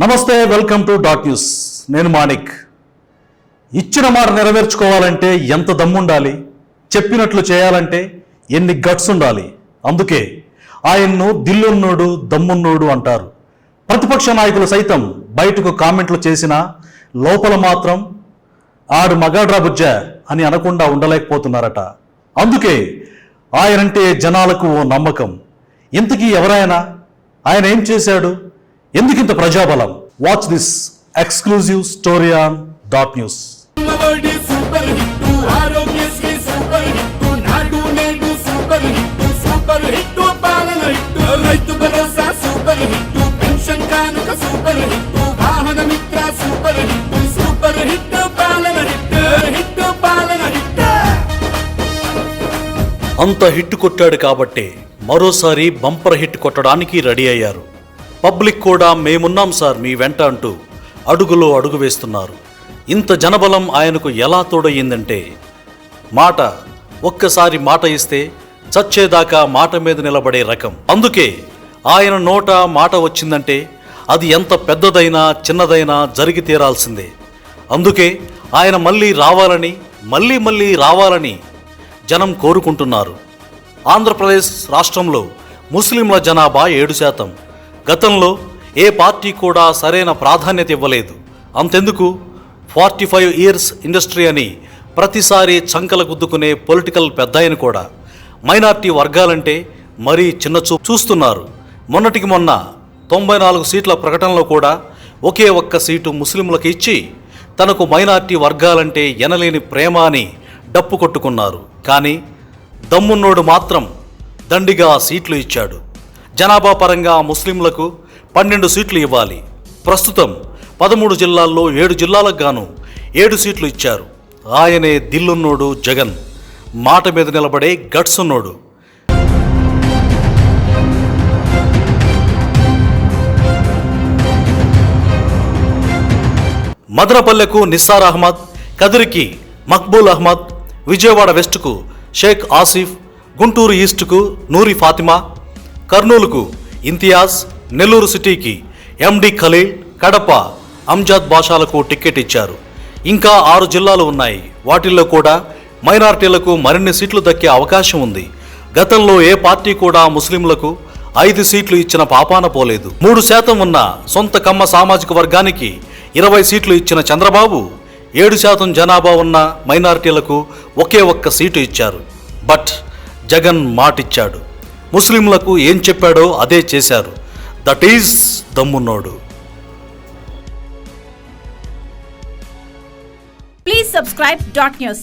నమస్తే welcome to dot news. నేను మాణిక్. ఇచ్చిన మాట నెరవేర్చుకోవాలంటే ఎంత దమ్ముండాలి? చెప్పినట్లు చేయాలంటే ఎన్ని గట్స్ ఉండాలి? అందుకే ఆయన్ను దిల్లున్నోడు దమ్మున్నోడు అంటారు. ప్రతిపక్ష నాయకులు సైతం బయటకు కామెంట్లు చేసినా లోపల మాత్రం ఆడు మగాడ్రా బుజ్జ అని అనకుండా ఉండలేకపోతున్నారట. అందుకే ఆయనంటే జనాలకు ఓ నమ్మకం. ఇంతకీ ఎవరైనా ఆయన ఏం చేశాడు? ఎందుకింత ప్రజాబలం? Watch this exclusive story on dot news రైతు భరోసా సూపర్ హిట్ పెన్షన్ కానుక సూపర్ హిట్ వాహన మిత్ర సూపర్ హిట్ సూపర్ హిట్ పాలన హిట్ హిట్ పాలన హిట్ అంత హిట్ కొట్టాడు కాబట్టే మరోసారి బంపర్ హిట్ కొట్టడానికి రెడీ అయ్యారు. పబ్లిక్ కూడా మేమున్నాం సార్ మీ వెంట అంటూ అడుగులో అడుగు వేస్తున్నారు. ఇంత జనబలం ఆయనకు ఎలా తోడయ్యిందంటే మాట ఒక్కసారి మాట ఇస్తే చచ్చేదాకా మాట మీద నిలబడే రకం. అందుకే ఆయన నోట మాట వచ్చిందంటే అది ఎంత పెద్దదైనా చిన్నదైనా జరిగి తీరాల్సిందే. అందుకే ఆయన మళ్ళీ రావాలని మళ్ళీ మళ్ళీ రావాలని జనం కోరుకుంటున్నారు. ఆంధ్రప్రదేశ్ రాష్ట్రంలో ముస్లింల జనాభా ఏడు శాతం. గతంలో ఏ పార్టీ కూడా సరైన ప్రాధాన్యత ఇవ్వలేదు. అంతెందుకు? ఫార్టీ ఫైవ్ ఇయర్స్ ఇండస్ట్రీ అని ప్రతిసారి చంకల గుద్దుకునే పొలిటికల్ పెద్దాయని కూడా. మైనార్టీ వర్గాలంటే మరీ చిన్న చూ చూస్తున్నారు. మొన్నటికి మొన్న తొంభై నాలుగు సీట్ల ప్రకటనలో కూడా ఒకే ఒక్క సీటు ముస్లింలకు ఇచ్చి తనకు మైనార్టీ వర్గాలంటే ఎనలేని ప్రేమ అని డప్పు కొట్టుకున్నారు. కానీ దమ్మున్నోడు మాత్రం దండిగా సీట్లు ఇచ్చాడు. జనాభా పరంగా ముస్లింలకు పన్నెండు సీట్లు ఇవ్వాలి. ప్రస్తుతం పదమూడు జిల్లాల్లో ఏడు జిల్లాలకు గాను ఏడు సీట్లు ఇచ్చారు. ఆయనే దిల్లున్నోడు జగన్. మాట మీద నిలబడే గట్స్ ఉన్నోడు మదనపల్లెకు నిస్సార్ అహ్మద్ కదిరికి మక్బూల్ అహ్మద్ విజయవాడ వెస్ట్కు షేక్ ఆసిఫ్ గుంటూరు ఈస్ట్కు నూరి ఫాతిమా కర్నూలుకు ఇంతియాజ్ నెల్లూరు సిటీకి ఎండి ఖలీల్ కడప అంజాద్ బాషాలకు టికెట్ ఇచ్చారు. ఇంకా ఆరు జిల్లాలు ఉన్నాయి. వాటిల్లో కూడా మైనార్టీలకు మరిన్ని సీట్లు దక్కే అవకాశం ఉంది. గతంలో ఏ పార్టీ కూడా ముస్లింలకు ఐదు సీట్లు ఇచ్చిన పాపాన పోలేదు. మూడు శాతం ఉన్న సొంత కమ్మ సామాజిక వర్గానికి ఇరవై సీట్లు ఇచ్చిన చంద్రబాబు ఏడు శాతం జనాభా ఉన్న మైనార్టీలకు ఒకే ఒక్క సీటు ఇచ్చారు. బట్ జగన్ మాటిచ్చాడు. ముస్లింలకు ఏం చెప్పాడో అదే చేశారు. దట్ ఈజ్ దమ్మున్నోడు ప్లీజ్ సబ్స్క్రైబ్ డాట్ న్యూస్